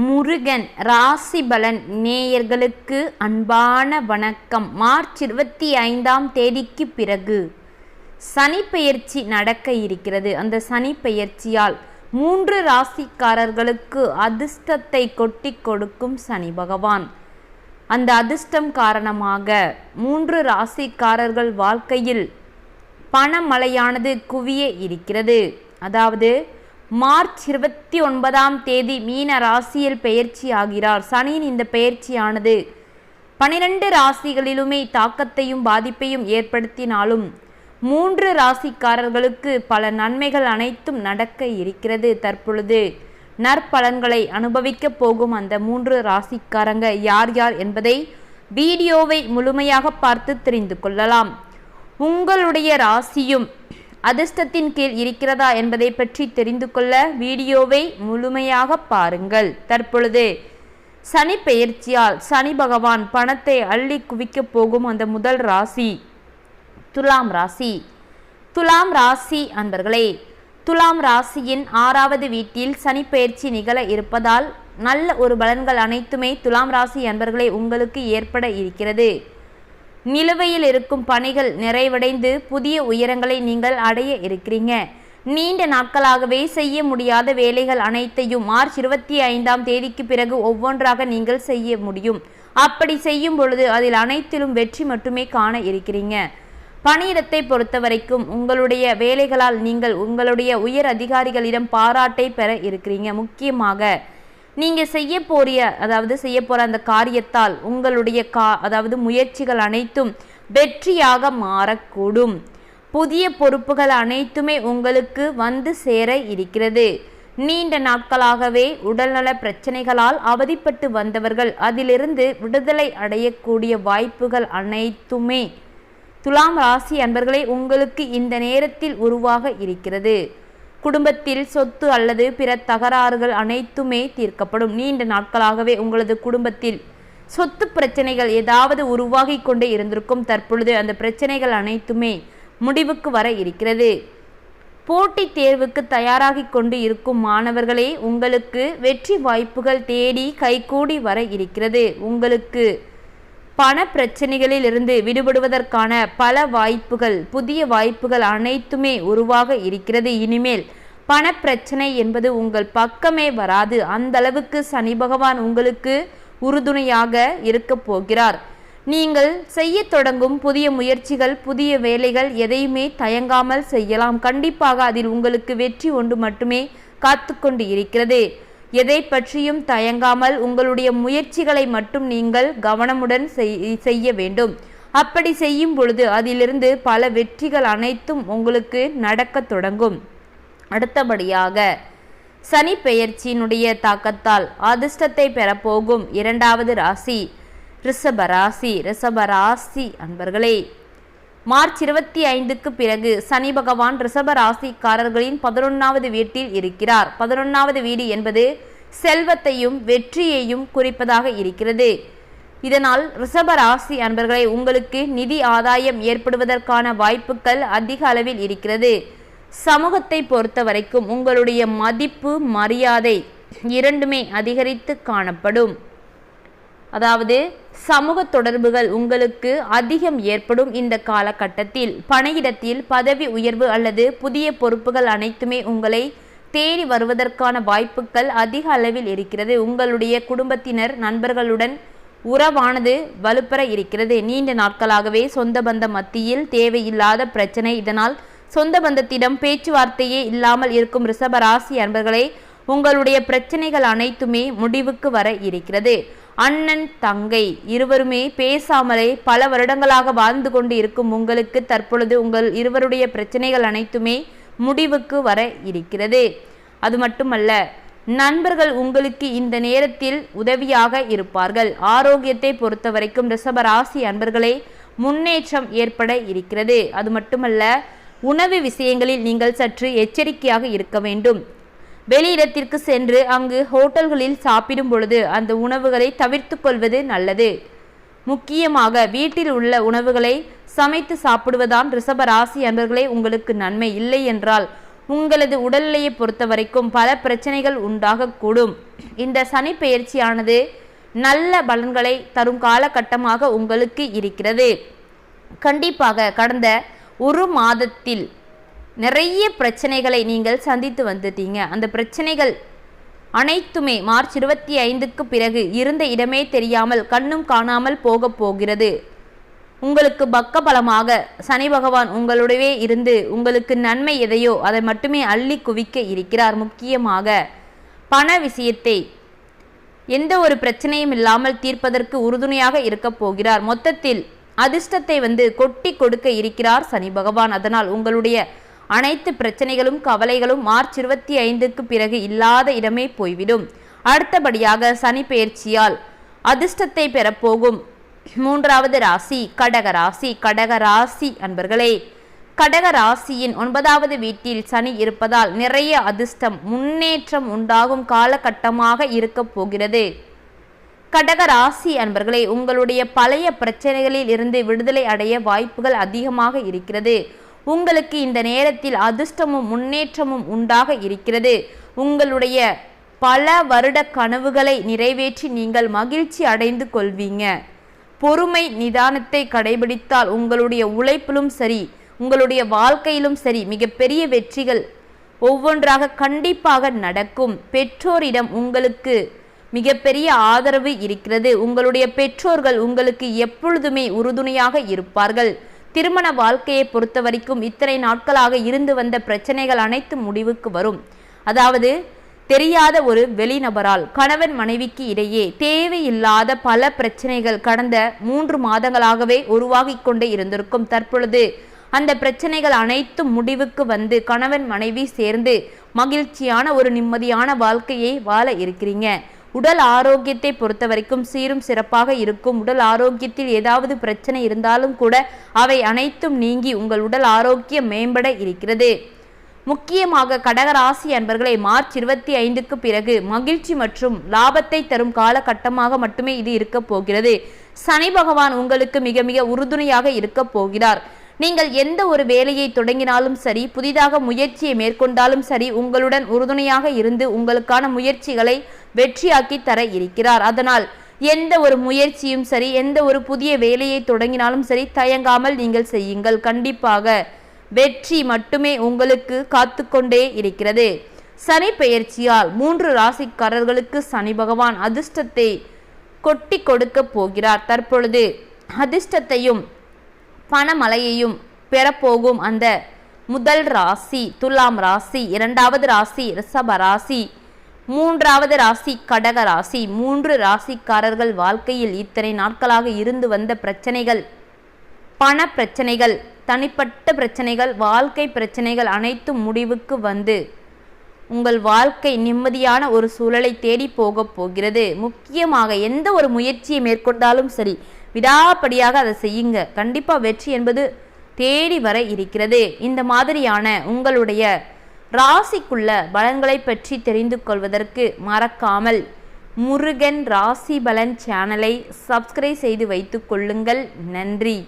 முருகன் ராசிபலன் நேயர்களுக்கு அன்பான வணக்கம். மார்ச் இருபத்தி ஐந்தாம் தேதிக்கு பிறகு சனி பெயர்ச்சி நடக்க இருக்கிறது. அந்த சனி பெயர்ச்சியால் மூன்று ராசிக்காரர்களுக்கு அதிர்ஷ்டத்தை கொட்டி கொடுக்கும் சனி பகவான். அந்த அதிர்ஷ்டம் காரணமாக மூன்று ராசிக்காரர்கள் வாழ்க்கையில் பணமழையானது குவிய இருக்கிறது. அதாவது மார்ச் இருபத்தி ஒன்பதாம் தேதி மீன ராசியில் பெயர்ச்சி ஆகிறார். சனியின் இந்த பெயர்ச்சியானது பனிரெண்டு ராசிகளிலுமே தாக்கத்தையும் பாதிப்பையும் ஏற்படுத்தினாலும் மூன்று ராசிக்காரர்களுக்கு பல நன்மைகள் அனைத்தும் நடக்க இருக்கிறது. தற்பொழுது நற்பலன்களை அனுபவிக்க போகும் அந்த மூன்று ராசிக்காரங்க யார் யார் என்பதை வீடியோவை முழுமையாக பார்த்து தெரிந்து கொள்ளலாம். உங்களுடைய ராசியும் அதிர்ஷ்டத்தின் கீழ் இருக்கிறதா என்பதை பற்றி தெரிந்து கொள்ள வீடியோவை முழுமையாக பாருங்கள். தற்பொழுது சனி பெயர்ச்சியால் சனி பகவான் பணத்தை அள்ளி குவிக்கப் போகும் அந்த முதல் ராசி துலாம் ராசி. துலாம் ராசி அன்பர்களே துலாம் ராசியின் ஆறாவது வீட்டில் சனி பெயர்ச்சி நிகழ இருப்பதால் நல்ல ஒரு பலன்கள் அனைத்துமே துலாம் ராசி அன்பர்களே உங்களுக்கு ஏற்பட இருக்கிறது. நிலுவையில் இருக்கும் பணிகள் நிறைவடைந்து புதிய உயரங்களை நீங்கள் அடைய இருக்கிறீங்க. நீண்ட நாட்களாகவே செய்ய முடியாத வேலைகள் அனைத்தையும் மார்ச் இருபத்தி ஐந்தாம் தேதிக்கு பிறகு ஒவ்வொன்றாக நீங்கள் செய்ய முடியும். அப்படி செய்யும் பொழுது அதில் அனைத்திலும் வெற்றி மட்டுமே காண இருக்கிறீங்க. பணியிடத்தை பொறுத்தவரைக்கும் உங்களுடைய வேலைகளால் நீங்கள் உங்களுடைய உயர் அதிகாரிகளிடம் பாராட்டை பெற இருக்கிறீங்க. முக்கியமாக நீங்கள் செய்ய போறிய அதாவது செய்ய போகிற அந்த காரியத்தால் உங்களுடைய கா அதாவது முயற்சிகள் அனைத்தும் வெற்றியாக மாறக்கூடும். புதிய பொறுப்புகள் அனைத்துமே உங்களுக்கு வந்து சேர இருக்கிறது. நீண்ட நாட்களாகவே உடல்நல பிரச்சனைகளால் அவதிப்பட்டு வந்தவர்கள் அதிலிருந்து விடுதலை அடையக்கூடிய வாய்ப்புகள் அனைத்துமே. துலாம் ராசி அன்பர்களே உங்களுக்கு இந்த நேரத்தில் உருவாக இருக்கிறது. குடும்பத்தில் சொத்து அல்லது பிற தகராறுகள் அனைத்துமே தீர்க்கப்படும். நீண்ட நாட்களாகவே உங்களது குடும்பத்தில் சொத்து பிரச்சனைகள் ஏதாவது உருவாகி கொண்டே இருந்திருக்கும். தற்பொழுது அந்த பிரச்சனைகள் அனைத்துமே முடிவுக்கு வர இருக்கிறது. போட்டித் தேர்வுக்கு தயாராகி கொண்டு இருக்கும் மாணவர்களே உங்களுக்கு வெற்றி வாய்ப்புகள் தேடி கைகூடி வர இருக்கிறது. உங்களுக்கு பண பிரச்சனைகளில் இருந்து விடுபடுவதற்கான பல வாய்ப்புகள் புதிய வாய்ப்புகள் அனைத்துமே உருவாக இருக்கிறது. இனிமேல் பணப்பிரச்சனை என்பது உங்கள் பக்கமே வராது. அந்த அளவுக்கு சனி பகவான் உங்களுக்கு உறுதுணையாக இருக்க போகிறார். நீங்கள் செய்ய தொடங்கும் புதிய முயற்சிகள் புதிய வேலைகள் எதையுமே தயங்காமல் செய்யலாம். கண்டிப்பாக அதில் உங்களுக்கு வெற்றி ஒன்று மட்டுமே காத்து கொண்டு இருக்கிறது. எதை பற்றியும் தயங்காமல் உங்களுடைய முயற்சிகளை மட்டும் நீங்கள் கவனமுடன் செய்ய வேண்டும். அப்படி செய்யும் பொழுது அதிலிருந்து பல வெற்றிகள் அனைத்தும் உங்களுக்கு நடக்க தொடங்கும். அடுத்தபடியாக சனி பெயர்ச்சியினுடைய தாக்கத்தால் அதிர்ஷ்டத்தை பெறப்போகும் இரண்டாவது ராசி ரிஷபராசி ரிஷபராசி அன்பர்களே மார்ச் இருபத்தி ஐந்துக்கு பிறகு சனி பகவான் ரிஷப ராசிக்காரர்களின் பதினொன்றாவது வீட்டில் இருக்கிறார். பதினொன்றாவது வீடு என்பது செல்வத்தையும் வெற்றியையும் குறிப்பதாக இருக்கிறது. இதனால் ரிஷப ராசி அன்பர்களை உங்களுக்கு நிதி ஆதாயம் ஏற்படுவதற்கான வாய்ப்புகள் அதிக அளவில் இருக்கிறது. சமூகத்தை பொறுத்த வரைக்கும் உங்களுடைய மதிப்பு மரியாதை இரண்டுமே அதிகரித்து காணப்படும். அதாவது சமூக தொடர்புகள் உங்களுக்கு அதிகம் ஏற்படும் இந்த காலகட்டத்தில். பணியிடத்தில் பதவி உயர்வு அல்லது புதிய பொறுப்புகள் அனைத்துமே உங்களை தேடி வருவதற்கான வாய்ப்புகள் அதிக அளவில் இருக்கிறது. உங்களுடைய குடும்பத்தினர் நண்பர்களுடன் உறவானது வலுப்பெற இருக்கிறது. நீண்ட நாட்களாகவே சொந்த பந்த மத்தியில் தேவையில்லாத பிரச்சனை. இதனால் சொந்த பந்தத்திடம் பேச்சுவார்த்தையே இல்லாமல் இருக்கும் ரிஷபராசி அன்பர்களே உங்களுடைய பிரச்சனைகள் அனைத்துமே முடிவுக்கு வர இருக்கிறது. அண்ணன் தங்கை இருவருமே பேசாமலே பல வருடங்களாக வாழ்ந்து கொண்டு இருக்கும் உங்களுக்கு தற்பொழுது உங்கள் இருவருடைய பிரச்சனைகள் அனைத்துமே முடிவுக்கு வர இருக்கிறது. அது மட்டுமல்ல நண்பர்கள் உங்களுக்கு இந்த நேரத்தில் உதவியாக இருப்பார்கள். ஆரோக்கியத்தை பொறுத்த வரைக்கும் ரிஷபராசி அன்பர்களே முன்னேற்றம் ஏற்பட இருக்கிறது. அது மட்டுமல்ல உணவு விஷயங்களில் நீங்கள் சற்று எச்சரிக்கையாக இருக்க வேண்டும். வெளியிடத்திற்கு சென்று அங்கு ஹோட்டல்களில் சாப்பிடும் பொழுது அந்த உணவுகளை தவிர்த்து கொள்வது நல்லது. முக்கியமாக வீட்டில் உள்ள உணவுகளை சமைத்து சாப்பிடுவதான் ரிஷபராசி அன்பர்களே உங்களுக்கு நன்மை இல்லை என்றால் உங்களது உடல்நிலையை பொறுத்த வரைக்கும் பல பிரச்சனைகள் உண்டாகக்கூடும். இந்த சனி பயிற்சியானது நல்ல பலன்களை தரும் காலகட்டமாக உங்களுக்கு இருக்கிறது. கண்டிப்பாக கடந்த ஒரு மாதத்தில் நிறைய பிரச்சனைகளை நீங்கள் சந்தித்து வந்துட்டீங்க. அந்த பிரச்சனைகள் அனைத்துமே மார்ச் இருபத்தி ஐந்துக்கு பிறகு இருந்த இடமே தெரியாமல் கண்ணும் காணாமல் போக போகிறது. உங்களுக்கு பக்கபலமாக சனி பகவான் உங்களுடைய இருந்து உங்களுக்கு நன்மை எதையோ அதை மட்டுமே அள்ளி குவிக்க இருக்கிறார் முக்கியமாக. பண விஷயத்தை எந்த ஒரு பிரச்சனையும் இல்லாமல் தீர்ப்பதற்கு உறுதுணையாக இருக்க போகிறார். மொத்தத்தில் அதிர்ஷ்டத்தை வந்து கொட்டி கொடுக்க இருக்கிறார் சனி பகவான். அதனால் உங்களுடைய அனைத்து பிரச்சனைகளும் கவலைகளும் மார்ச் இருபத்தி ஐந்துக்கு பிறகு இல்லாத இடமே போய்விடும். அடுத்தபடியாக சனி பெயர்ச்சியால் அதிர்ஷ்டத்தை பெறப்போகும். மூன்றாவது ராசி கடக ராசி கடக ராசி அன்பர்களே. கடக ராசியின் ஒன்பதாவது வீட்டில் சனி இருப்பதால் நிறைய அதிர்ஷ்டம் முன்னேற்றம் உண்டாகும் காலகட்டமாக இருக்கப் போகிறது. கடக ராசி அன்பர்களே உங்களுடைய பழைய பிரச்சனைகளில் இருந்து விடுதலை அடைய வாய்ப்புகள் அதிகமாக இருக்கிறது. உங்களுக்கு இந்த நேரத்தில் அதிர்ஷ்டமும் முன்னேற்றமும் உண்டாக இருக்கிறது. உங்களுடைய பல வருட கனவுகளை நிறைவேற்றி நீங்கள் மகிழ்ச்சி அடைந்து கொள்வீங்க. பொறுமை நிதானத்தை கடைபிடித்தால் உங்களுடைய உழைப்பிலும் சரி உங்களுடைய வாழ்க்கையிலும் சரி மிகப்பெரிய வெற்றிகள் ஒவ்வொன்றாக கண்டிப்பாக நடக்கும். பெற்றோரிடம் உங்களுக்கு மிகப்பெரிய ஆதரவு இருக்கிறது. உங்களுடைய பெற்றோர்கள் உங்களுக்கு எப்பொழுதுமே உறுதுணையாக இருப்பார்கள். திருமண வாழ்க்கையை பொறுத்த வரைக்கும் இத்தனை நாட்களாக இருந்து வந்த பிரச்சனைகள் அனைத்து முடிவுக்கு வரும். அதாவது தெரியாத ஒரு வெளிநபரால் கணவன் மனைவிக்கு இடையே தேவையில்லாத பல பிரச்சனைகள் கடந்த மூன்று மாதங்களாகவே உருவாகி கொண்டே இருந்திருக்கும் தற்பொழுது. அந்த பிரச்சனைகள் அனைத்தும் முடிவுக்கு வந்து கணவன் மனைவி சேர்ந்து மகிழ்ச்சியான ஒரு நிம்மதியான வாழ்க்கையை வாழ இருக்கிறீங்க. உடல் ஆரோக்கியத்தை பொறுத்த வரைக்கும் சீரும் சிறப்பாக இருக்கும். உடல் ஆரோக்கியத்தில் ஏதாவது பிரச்சனை இருந்தாலும் கூட அவை அனைத்தும் நீங்கி உங்கள் உடல் ஆரோக்கியம் மேம்பட இருக்கிறது. முக்கியமாக கடகராசி அன்பர்களை மார்ச் இருபத்தி ஐந்துக்கு பிறகு மகிழ்ச்சி மற்றும் லாபத்தை தரும் காலகட்டமாக மட்டுமே இது இருக்க போகிறது. சனி பகவான் உங்களுக்கு மிக மிக உறுதுணையாக இருக்கப் போகிறார். நீங்கள் எந்த ஒரு வேலையை தொடங்கினாலும் சரி புதிதாக முயற்சியை மேற்கொண்டாலும் சரி உங்களுடன் உறுதுணையாக இருந்து உங்களுக்கான முயற்சிகளை வெற்றியாக்கி தர இருக்கிறார். அதனால் எந்த ஒரு முயற்சியும் சரி எந்த ஒரு புதிய வேலையை தொடங்கினாலும் சரி தயங்காமல் நீங்கள் செய்யுங்கள். கண்டிப்பாக வெற்றி மட்டுமே உங்களுக்கு காத்து கொண்டே இருக்கிறது. சனி பெயர்ச்சியால் மூன்று ராசிக்காரர்களுக்கு சனி பகவான் அதிர்ஷ்டத்தை கொட்டி கொடுக்க போகிறார். தற்பொழுது அதிர்ஷ்டத்தையும் பணமலையையும் பெறப்போகும் அந்த முதல் ராசி துலாம் ராசி இரண்டாவது ராசி ரிஷப ராசி மூன்றாவது ராசி கடக ராசி மூன்று ராசிக்காரர்கள் வாழ்க்கையில் இத்தனை நாட்களாக இருந்து வந்த பிரச்சனைகள் பண பிரச்சனைகள் தனிப்பட்ட பிரச்சனைகள் வாழ்க்கை பிரச்சனைகள் அனைத்தும் முடிவுக்கு வந்து உங்கள் வாழ்க்கை நிம்மதியான ஒரு சூழலை தேடி போகப் போகிறது. முக்கியமாக எந்த ஒரு முயற்சியை மேற்கொண்டாலும் சரி விடாப்படியாக அதை செய்யுங்க. கண்டிப்பாக வெற்றி என்பது தேடி வர இருக்கிறது. இந்த மாதிரியான உங்களுடைய ராசிக்குள்ள பலன்களை பற்றி தெரிந்து கொள்வதற்கு மறக்காமல் முருகன் ராசி பலன் சேனலை சப்ஸ்கிரைப் செய்து வைத்து கொள்ளுங்கள். நன்றி.